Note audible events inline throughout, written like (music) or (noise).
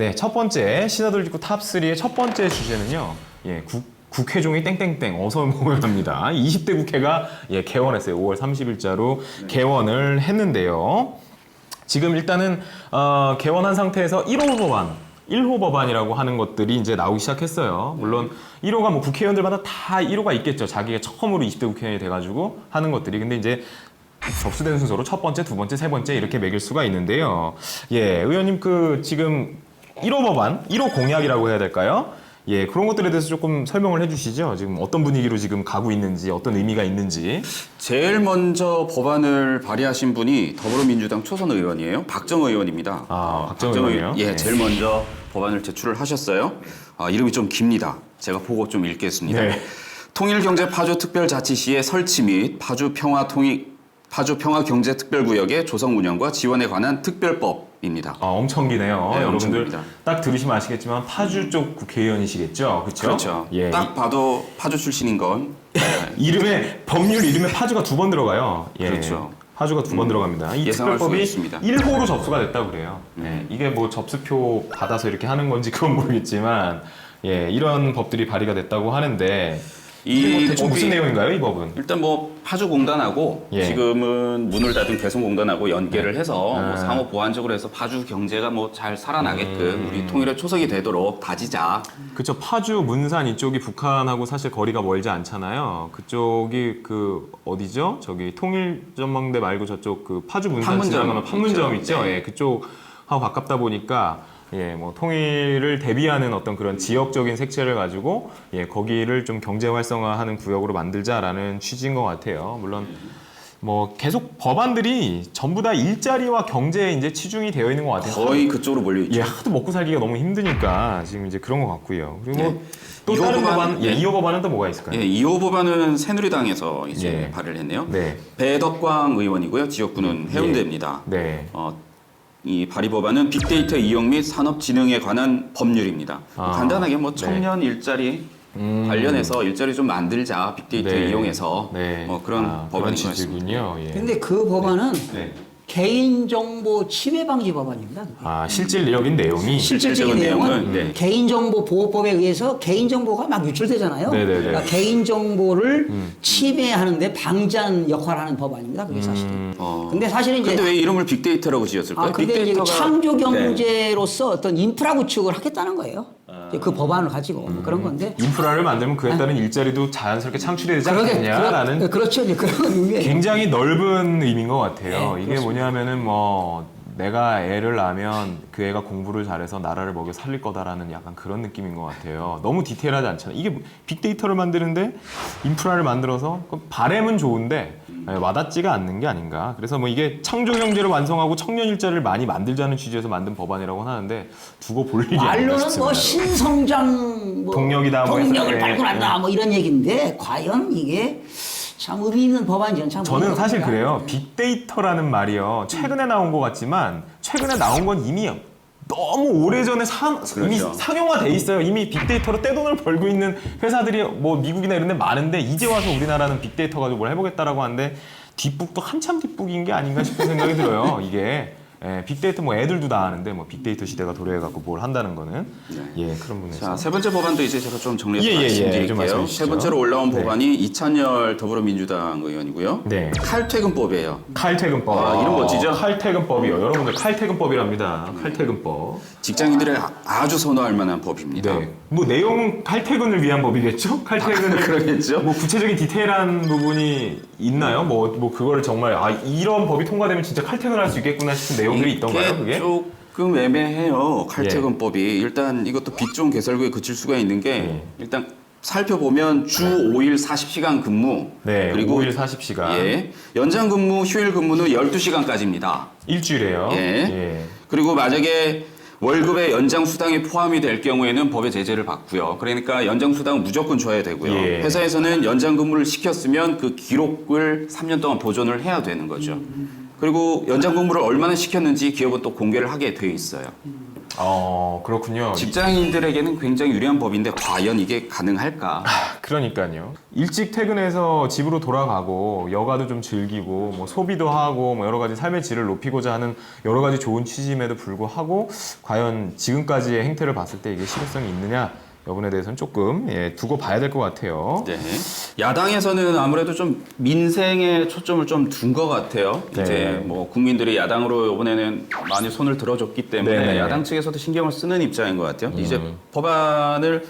네, 첫 번째 시사돌직구 탑3의 첫 번째 주제는요. 예, 국, 국회종이 땡땡땡 어서 모여갑니다. 20대 국회가 예, 개원했어요. 5월 30일자로 개원을 했는데요. 지금 일단은 어, 개원한 상태에서 1호 법안, 1호 법안이라고 하는 것들이 이제 나오기 시작했어요. 물론 1호가 뭐 국회의원들마다 다 1호가 있겠죠. 자기가 처음으로 20대 국회의원이 돼가지고 하는 것들이. 근데 이제 접수된 순서로 첫 번째, 두 번째, 세 번째 이렇게 매길 수가 있는데요. 예, 의원님 그 지금 1호 법안, 1호 공약이라고 해야 될까요? 예, 그런 것들에 대해서 조금 설명을 해주시죠. 지금 어떤 분위기로 지금 가고 있는지, 어떤 의미가 있는지. 제일 먼저 법안을 발의하신 분이 더불어민주당 초선 의원이에요. 박정 의원입니다. 아, 어, 박정 의- 의원이요? 예, 네. 제일 먼저 법안을 제출을 하셨어요. 아, 이름이 좀 깁니다. 제가 보고 좀 읽겠습니다. 네. 통일경제 파주 특별자치시의 설치 및 파주 평화 통일 파주 평화 경제 특별구역의 조성 운영과 지원에 관한 특별법 입니다. 아, 엄청 기네요. 네, 여러분들 깁니다. 딱 들으시면 아시겠지만 파주 쪽 국회의원이시겠죠, 그렇죠? 그렇죠. 예. 딱 봐도 파주 출신인 건 네. (laughs) 이름에 법률 이름에 파주가 두 번 들어가요. 예. 그렇죠. 파주가 두 번 들어갑니다. 이 예상할 수가 특별법이 있습니다. 1호로 접수가 됐다고 그래요. 음. 예. 이게 뭐 접수표 받아서 이렇게 하는 건지 (laughs) 그건 모르겠지만 예, 이런 법들이 발의가 됐다고 하는데 이게 뭐 대충 법이 무슨 내용인가요, 이 법은? 일단 뭐 파주공단하고 예. 지금은 문을 닫은 개성공단하고 연계를 해서 아. 뭐 상호 보완적으로 해서 파주 경제가 뭐 잘 살아나게끔 음. 우리 통일의 초석이 되도록 다지자. 그쵸 파주 문산 이쪽이 북한하고 사실 거리가 멀지 않잖아요. 그쪽이 그 어디죠? 저기 통일전망대 말고 저쪽 그 파주 문산 판문점 지나가면 판문점 있죠. 있죠. 네. 예, 그쪽하고 가깝다 보니까 예, 뭐 통일을 대비하는 어떤 그런 지역적인 색채를 가지고 예, 거기를 좀 경제 활성화하는 구역으로 만들자라는 취지인 것 같아요. 물론 뭐 계속 법안들이 전부 다 일자리와 경제에 이제 치중이 되어 있는 것 같아요. 거의 그쪽으로 몰려 있죠. 예, 하도 먹고 살기가 너무 힘드니까 지금 이제 그런 것 같고요. 그리고 네. 또 이호 다른 법안, 법안, 예, 네. 2호 법안은 또 뭐가 있을까요? 예, 2호 법안은 새누리당에서 이제 예. 발의를 했네요. 네, 배덕광 의원이고요. 지역구는 해운대입니다. 네. 어, 이 발의 법안은 빅데이터 이용 및 산업진흥에 관한 법률입니다. 뭐 아, 간단하게 뭐 네. 청년 일자리 음. 관련해서 일자리 좀 만들자 빅데이터 네. 이용해서 네. 뭐 그런 아, 법안인 그런 것 같습니다. 취지군요. 예. 근데 그 법안은 네. 개인정보 침해 방지 법안입니다. 아, 실질적인 내용이 실질적인 실질적인 내용은 네. 개인정보 보호법에 의해서 개인정보가 막 유출되잖아요. 네네네. 음. 그러니까 개인정보를 침해하는데 방지하는 역할을 하는 법안입니다. 그게 사실은. 어. 근데 사실은 이제 근데 왜 이름을 빅데이터라고 지었을까요? 아, 근데 이제 그 빅데이터가- 창조 네. 경제로서 어떤 인프라 구축을 하겠다는 거예요. 이제 그 법안을 가지고 뭐 그런 건데. 인프라를 만들면 그에 따른 일자리도 자연스럽게 창출이 되지 않겠냐라는 그렇죠. 이제 그런 의미예요. 굉장히 넓은 의미인 것 같아요. 네, 이게 그렇습니다. 뭐냐면은 뭐 내가 애를 낳으면 그 애가 공부를 잘해서 나라를 먹여 살릴 거다라는 약간 그런 느낌인 것 같아요. 너무 디테일하지 않잖아요. 이게 뭐 빅데이터를 만드는데 인프라를 만들어서 그 바램은 좋은데 예, 와닿지가 않는 게 아닌가. 그래서 뭐 이게 창조 경제를 완성하고 청년 일자리를 많이 만들자는 취지에서 만든 법안이라고 하는데 두고 볼 일이 말로는. 뭐 신성장 뭐 동력이다, 뭐 동력을 예, 발굴한다 뭐 이런 얘기인데 과연 이게 참 의미 있는 법안인지는 참 저는 사실. 그래요. 빅데이터라는 말이요. 최근에 나온 것 같지만 최근에 나온 건 이미 너무 오래전에 상, 이미 그렇죠. 상용화돼 있어요. 이미 빅데이터로 떼돈을 벌고 있는 회사들이 뭐 미국이나 이런 데 많은데 이제 와서 우리나라는 빅데이터 가지고 뭘 해보겠다라고 하는데 뒷북도 한참 뒷북인 게 아닌가 싶은 생각이 들어요. 이게 예, 빅데이터 뭐 애들도 다 아는데 뭐 빅데이터 시대가 도래해갖고 뭘 한다는 거는 예 그런 부분에서 자, 세 번째 법안도 이제 제가 좀 정리해서 예, 예, 예. 좀 말씀드릴게요. 말씀해 주시죠. 세 번째로 올라온 네. 법안이 이찬열 더불어민주당 의원이고요. 네. 칼퇴근법이에요. 칼퇴근법 아, 이름 멋지죠? 칼퇴근법이요. 여러분들 칼퇴근법이랍니다. 칼퇴근법. 직장인들이 아- 아주 선호할 만한 법입니다. 네. 뭐 내용은 칼퇴근을 위한 법이겠죠? 칼퇴근을 그러겠죠. 뭐 구체적인 디테일한 부분이 있나요? 뭐 뭐 그거를 정말 아 이런 법이 통과되면 진짜 칼퇴근할 수 있겠구나 싶은 내용들이 있던가요? 그게? 조금 애매해요. 칼퇴근법이 일단 이것도 빚종 개설구에 그칠 수가 있는 게 예. 일단 살펴보면 주 5일 40시간 근무 네. 그리고 5일 40시간. 예, 연장 근무 휴일 근무는 12시간까지입니다. 일주일에요. 예. 그리고 만약에 월급의 연장 수당이 포함이 될 경우에는 법의 제재를 받고요. 그러니까 연장 수당은 무조건 줘야 되고요. 예. 회사에서는 연장 근무를 시켰으면 그 기록을 3년 동안 보존을 해야 되는 거죠. 그리고 연장 근무를 얼마나 시켰는지 기업은 또 공개를 하게 돼 있어요. 어 그렇군요. 직장인들에게는 굉장히 유리한 법인데 과연 이게 가능할까? 그러니까요. 일찍 퇴근해서 집으로 돌아가고 여가도 좀 즐기고 뭐 소비도 하고 뭐 여러 가지 삶의 질을 높이고자 하는 여러 가지 좋은 취지임에도 불구하고 과연 지금까지의 행태를 봤을 때 이게 실효성이 있느냐 여부에 대해서는 조금 예, 두고 봐야 될 것 같아요. 네. 야당에서는 아무래도 좀 민생에 초점을 좀 둔 것 같아요. 네. 이제 뭐 국민들이 야당으로 이번에는 많이 손을 들어줬기 때문에 네. 음. 야당 측에서도 신경을 쓰는 입장인 것 같아요. 이제 법안을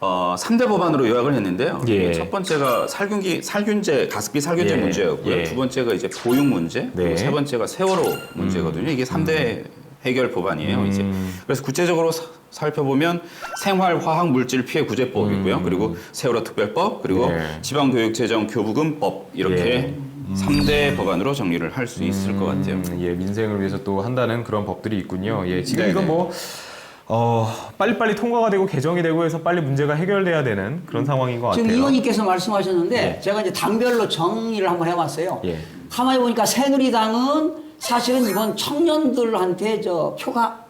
어, 3대 법안으로 요약을 했는데요. 예. 첫 번째가 살균기, 살균제, 가습기 살균제 예. 문제였고요. 예. 두 번째가 이제 보육 문제, 그리고 네. 세 번째가 세월호 문제거든요. 이게 3대 해결 법안이에요. 음. 이제 그래서 구체적으로 사- 살펴보면 생활화학 물질 피해 구제법이고요. 그리고 세월호 특별법, 그리고 음. 네. 지방교육재정 교부금법 이렇게 예. 삼 3대 법안으로 정리를 할 수 있을 것 같아요. 음, 예, 민생을 위해서 또 한다는 그런 법들이 있군요. 예, 지금 네네. 이건 뭐 어, 빨리빨리 통과가 되고 개정이 되고 해서 빨리 문제가 해결돼야 되는 그런 상황인 것 같아요. 지금 의원님께서 말씀하셨는데 예. 제가 이제 당별로 정리를 한번 해봤어요. 예. 가만히 보니까 새누리당은 사실은 이번 청년들한테 저 표가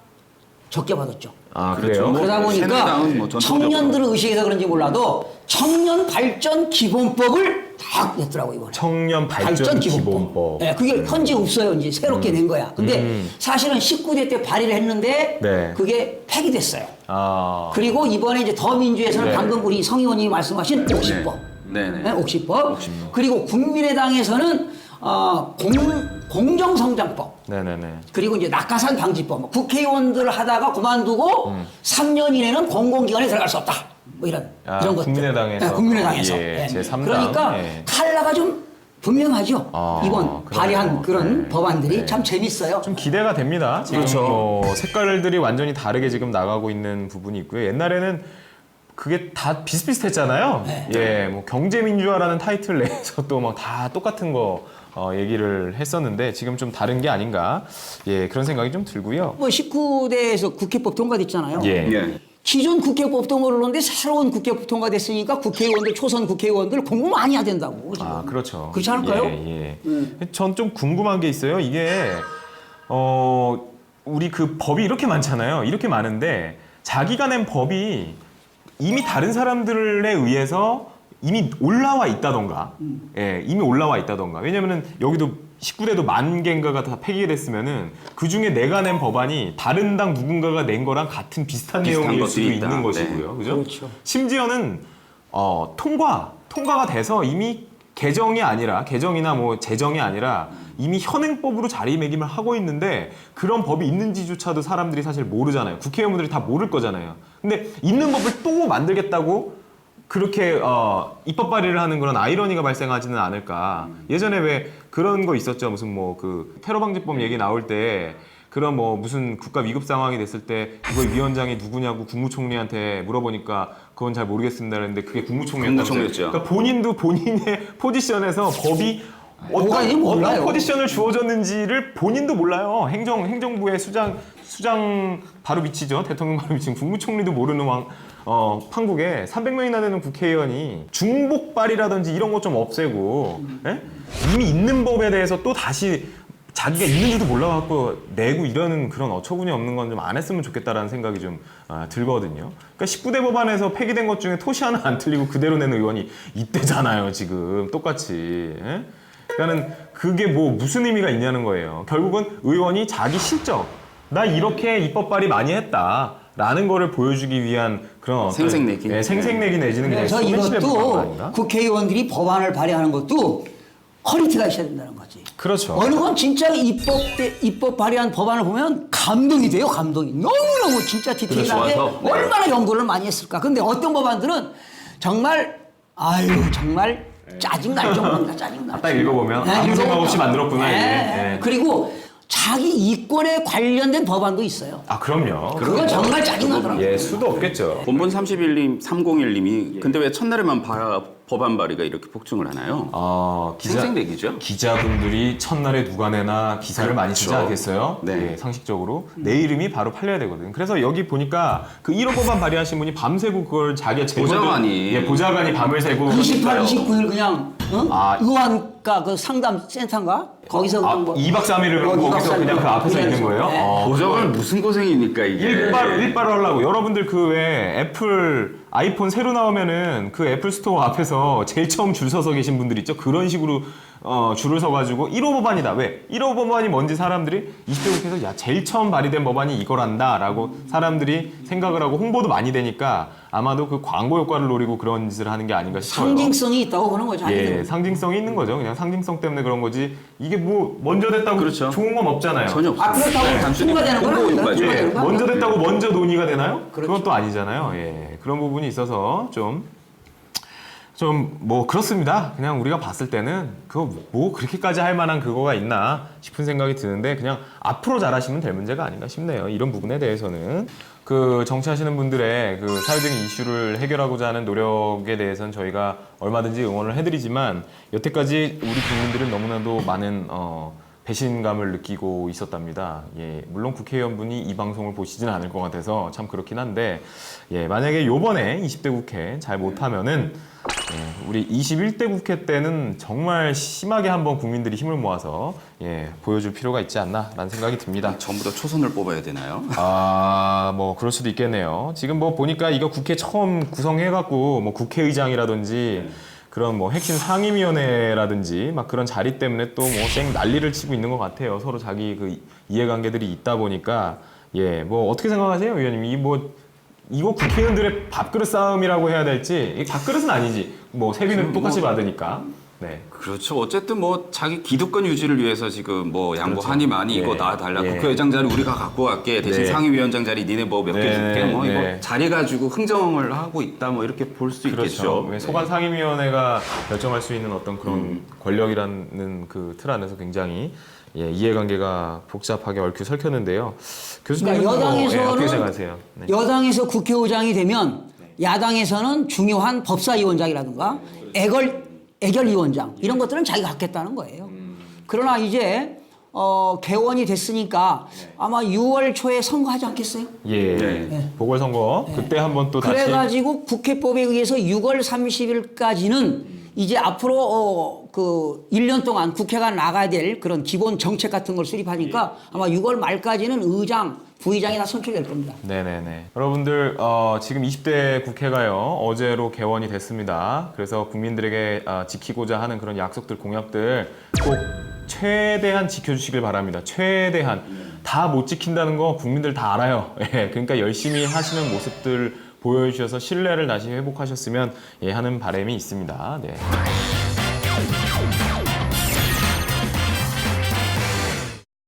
적게 받았죠. 아, 그렇죠. 그래요? 뭐 그러다 보니까 새누리당은 뭐 전통적으로. 청년들 의식에서 그런지 몰라도 청년 발전 기본법을 딱 냈더라고 이번에. 청년 발전, 기본법. 네, 그게 현재 없어요. 이제 새롭게 낸 거야. 근데 음. 사실은 19대 때 발의를 했는데 네. 그게 폐기됐어요. 아. 그리고 이번에 이제 더민주에서는 네. 방금 우리 성 의원님이 말씀하신 옥시법. 네, 네. 네, 옥시법. 그리고 국민의당에서는 어, 공, 공정성장법. 네네네. 그리고 이제 낙하산 방지법. 뭐 국회의원들 하다가 그만두고 3년 이내는 공공기관에 들어갈 수 없다. 뭐 이런 아, 이런 것들. 국민의당에서. 네, 국민의당에서. 예, 제3당. 그러니까 예. 칼라가 좀 분명하죠. 아, 이번 그러네요. 발의한 그런 네. 법안들이 네. 참 재밌어요. 좀 기대가 됩니다. 지금 그렇죠. 뭐 색깔들이 완전히 다르게 지금 나가고 있는 부분이 있고요. 옛날에는 그게 다 비슷비슷했잖아요. 네. 예, 뭐 경제민주화라는 타이틀 내에서 또 막 다 똑같은 거 어, 얘기를 했었는데 지금 좀 다른 게 아닌가. 예, 그런 생각이 좀 들고요. 뭐 19대에서 국회법 통과됐잖아요. 예. 예. 기존 국회법도 모르는데 새로운 국회법 통과됐으니까 국회의원들 초선 국회의원들 공부 많이 해야 된다고. 지금. 아, 그렇죠. 그렇지 않을까요? 예, 예. 전좀 궁금한 게 있어요. 이게 어 우리 그 법이 이렇게 많잖아요. 이렇게 많은데 자기가 낸 법이 이미 다른 사람들에 의해서 이미 올라와 있다던가, 예, 이미 올라와 있다던가. 왜냐면은 여기도 19대도 만 개인가가 다 폐기됐으면은 그 중에 내가 낸 법안이 다른 당 누군가가 낸 거랑 같은 비슷한 비슷한 내용일 것들이 수도 있다. 있는 네. 것이고요. 그죠? 그렇죠. 심지어는 어, 통과 통과가 돼서 이미 개정이 아니라 개정이나 뭐 제정이 아니라 이미 현행법으로 자리매김을 하고 있는데 그런 법이 있는지조차도 사람들이 사실 모르잖아요. 국회의원들이 다 모를 거잖아요. 근데 있는 법을 또 만들겠다고 그렇게 어, 입법 발의를 하는 그런 아이러니가 발생하지는 않을까. 예전에 왜 그런 거 있었죠. 무슨 뭐 그 테러 방지법 얘기 나올 때 그런 뭐 무슨 국가 위급 상황이 됐을 때 이거 위원장이 누구냐고 국무총리한테 물어보니까 그건 잘 모르겠습니다 그랬는데 그게 국무총리였다고. 국무총리였죠. 그러니까 본인도 본인의 (laughs) 포지션에서 법이 어떤, 몰라요. 어떤 포지션을 주어졌는지를 본인도 몰라요. 행정 행정부의 수장 수장 바로 밑이죠. 대통령 바로 밑인 국무총리도 모르는 왕 어, 판국에 300명이나 되는 국회의원이 중복발이라든지 이런 것 좀 없애고 예? 이미 있는 법에 대해서 또 다시 자기가 있는지도 몰라갖고 내고 이러는 그런 어처구니 없는 건 좀 안 했으면 좋겠다라는 생각이 좀 아, 들거든요. 그러니까 19대 법안에서 폐기된 것 중에 토시 하나 안 틀리고 그대로 낸 의원이 이때잖아요, 지금 똑같이. 예? 그러니까는 그게 뭐 무슨 의미가 있냐는 거예요. 결국은 의원이 자기 실적, 나 이렇게 입법 발의 많이 했다. 라는 거를 보여주기 위한 그런 어떤- 생색내기. 예, 생색내기 내지는 그냥 그래서 법안 이것도? 국회의원들이 법안을 발의하는 것도 퀄리티가 있어야 된다는 거지. 그렇죠. 어느 건 진짜 입법 때 입법 발의한 법안을 보면 감동이 돼요, 감동이. 너무너무 진짜 디테일하게 좋아서. 네. 얼마나 연구를 많이 했을까. 근데 어떤 법안들은 정말 아유 정말 짜증 날 정도입니다. 짜증 날. 딱 읽어보면 네, 아무 생각. 없이 만들었구나, 이게. 네. 예. 그리고 자기 이권에 관련된 법안도 있어요. 아 그럼요. 그건 정말 짜증 나더라고요. 예 수도 없겠죠. 본분 31님, 301님이 근데 왜 첫날에만 바- 법안 발의가 이렇게 폭증을 하나요? 어, 기자, 생생내기죠. 기자분들이 첫날에 누가 내나 기사를 많이 쓰지 그렇죠. 않겠어요? 네. 예, 상식적으로 내 이름이 바로 팔려야 되거든. 그래서 여기 보니까 그 1호 법안 발의하신 분이 밤새고 그걸 자기가 제보를- 보좌관이. 예, 보좌관이 밤을 새고 28, 29일 그냥 어? 아. 의원가 그 상담 센터인가 거기서 아, 그냥 뭐 2박 3일을 어, 이박 거기서 삼일 그냥 그 앞에서 그냥 있는 거예요? 네. 어, 보좌관 무슨 고생입니까 이게? 일발 일발 하려고 여러분들 그왜 애플 아이폰 새로 나오면은 그 애플 스토어 앞에서 제일 처음 줄 서서 계신 분들 있죠? 그런 식으로 어, 줄을 서가지고 1호 법안이다 왜 1호 법안이 뭔지 사람들이 20대 국회에서 야 제일 처음 발의된 법안이 이거란다라고 사람들이 생각을 하고 홍보도 많이 되니까 아마도 그 광고 효과를 노리고 그런 짓을 하는 게 아닌가 싶어요. 상징성이 있다고 보는 거죠. 예. 상징성이 있는 거죠. 그냥 상징성 때문에 그런 거지. 이게 뭐 먼저 됐다고 그렇죠. 좋은 건 없잖아요. 전혀 없어요. 아 그렇다고 단순히 통과되는 거나 홍보 효과죠. 통과되는 예, 거나? 먼저 됐다고 먼저 논의가 되나요? 그 그렇죠. 것도 아니잖아요. 예, 그런 부분이 있어서 좀. 좀 뭐 그렇습니다. 그냥 우리가 봤을 때는 그거 뭐 그렇게까지 할 만한 그거가 있나 싶은 생각이 드는데 그냥 앞으로 잘하시면 될 문제가 아닌가 싶네요. 이런 부분에 대해서는 그 정치하시는 분들의 그 사회적인 이슈를 해결하고자 하는 노력에 대해서는 저희가 얼마든지 응원을 해드리지만 여태까지 우리 국민들은 너무나도 많은 어, 배신감을 느끼고 있었답니다. 예, 물론 국회의원분이 이 방송을 보시지는 않을 것 같아서 참 그렇긴 한데, 예, 만약에 요번에 20대 국회 잘 못하면은, 예, 우리 21대 국회 때는 정말 심하게 한번 국민들이 힘을 모아서, 예, 보여줄 필요가 있지 않나라는 생각이 듭니다. 전부 다 초선을 뽑아야 되나요? 아, 뭐 그럴 수도 있겠네요. 지금 뭐 보니까 이거 국회 처음 구성해갖고 뭐 국회의장이라든지 그런 뭐 핵심 상임위원회라든지 막 그런 자리 때문에 또 뭐 쌩 난리를 치고 있는 것 같아요. 서로 자기 그 이해관계들이 있다 보니까 예, 뭐 어떻게 생각하세요, 의원님? 이뭐 이거 국회의원들의 밥그릇 싸움이라고 해야 될지 이 밥그릇은 아니지. 뭐 세비는 똑같이 받으니까. 네. 그렇죠. 어쨌든 뭐 자기 기득권 유지를 위해서 지금 뭐 양보하니 많이 이거 예. 놔달라. 예. 국회의장 자리 우리가 갖고 갈게. 대신 네. 상임위원장 자리 니네 뭐 몇개 네, 줄게. 뭐 네. 이거 자리 가지고 흥정을 하고 있다. 뭐 이렇게 볼수 그렇죠. 있겠죠. 왜 소관 상임위원회가 결정할 수 있는 어떤 그런 음. 권력이라는 그 틀 안에서 굉장히 예, 이해관계가 복잡하게 얽혀 설켰는데요. 교수님 그러니까 여당에서는 어떻게 생각하세요? 네. 여당에서 국회의장이 되면 야당에서는 중요한 법사위원장이라든가 애걸 애결위원장 이런 것들은 자기가 갖겠다는 거예요. 그러나 이제 어, 개원이 됐으니까 아마 6월 초에 선거하지 않겠어요? 예, 네. 보궐선거 그때 한번 또 다시 그래가지고 국회법에 의해서 6월 30일까지는 이제 앞으로 어, 그 1년 동안 국회가 나가야 될 그런 기본 정책 같은 걸 수립하니까 아마 6월 말까지는 의장, 부의장이 다 선출될 겁니다. 네네네. 여러분들 어, 지금 20대 국회가요 어제로 개원이 됐습니다. 그래서 국민들에게 아, 지키고자 하는 그런 약속들 공약들 꼭 최대한 지켜주시길 바랍니다. 최대한 다 못 지킨다는 거 국민들 다 알아요. (laughs) 예, 그러니까 열심히 하시는 모습들 보여주셔서 신뢰를 다시 회복하셨으면 예, 하는 바람이 있습니다. 네.